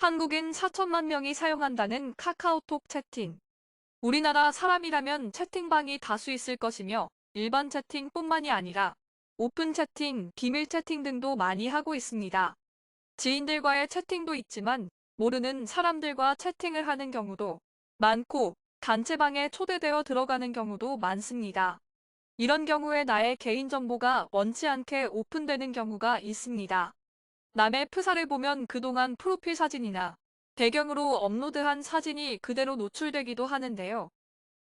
한국인 4천만 명이 사용한다는 카카오톡 채팅. 우리나라 사람이라면 채팅방이 다수 있을 것이며 일반 채팅뿐만이 아니라 오픈 채팅, 비밀 채팅 등도 많이 하고 있습니다. 지인들과의 채팅도 있지만 모르는 사람들과 채팅을 하는 경우도 많고 단체방에 초대되어 들어가는 경우도 많습니다. 이런 경우에 나의 개인정보가 원치 않게 오픈되는 경우가 있습니다. 남의 프사를 보면 그동안 프로필 사진이나 배경으로 업로드한 사진이 그대로 노출되기도 하는데요.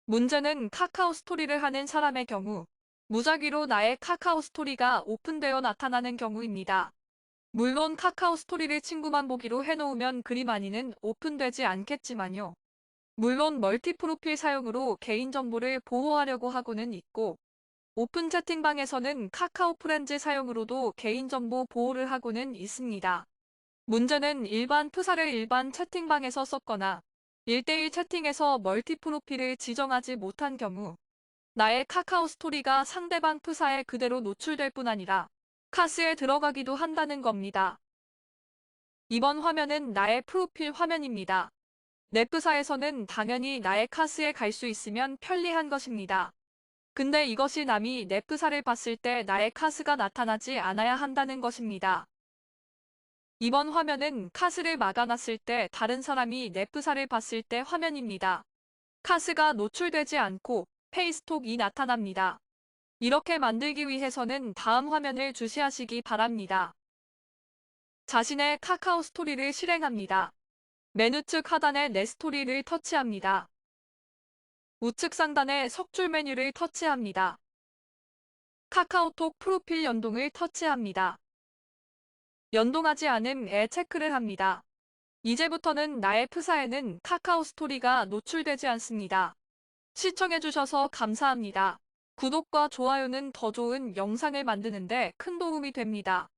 문제는 카카오 스토리를 하는 사람의 경우 무작위로 나의 카카오 스토리가 오픈되어 나타나는 경우입니다. 물론 카카오 스토리를 친구만 보기로 해놓으면 그리 많이는 오픈되지 않겠지만요. 물론 멀티 프로필 사용으로 개인정보를 보호하려고 하고는 있고 오픈 채팅방에서는 카카오 프렌즈 사용으로도 개인정보 보호를 하고는 있습니다. 문제는 일반 프사를 일반 채팅방에서 썼거나 1대1 채팅에서 멀티 프로필을 지정하지 못한 경우 나의 카카오 스토리가 상대방 프사에 그대로 노출될 뿐 아니라 카스에 들어가기도 한다는 겁니다. 이번 화면은 나의 프로필 화면입니다. 내 프사에서는 당연히 나의 카스에 갈 수 있으면 편리한 것입니다. 근데 이것이 남이 내 프사를 봤을 때 나의 카스가 나타나지 않아야 한다는 것입니다. 이번 화면은 카스를 막아놨을 때 다른 사람이 내 프사를 봤을 때 화면입니다. 카스가 노출되지 않고 페이스톡이 나타납니다. 이렇게 만들기 위해서는 다음 화면을 주시하시기 바랍니다. 자신의 카카오 스토리를 실행합니다. 메뉴 측 하단에 내 스토리를 터치합니다. 우측 상단에 석줄 메뉴를 터치합니다. 카카오톡 프로필 연동을 터치합니다. 연동하지 않음에 체크를 합니다. 이제부터는 나의 프사에는 카카오 스토리가 노출되지 않습니다. 시청해주셔서 감사합니다. 구독과 좋아요는 더 좋은 영상을 만드는데 큰 도움이 됩니다.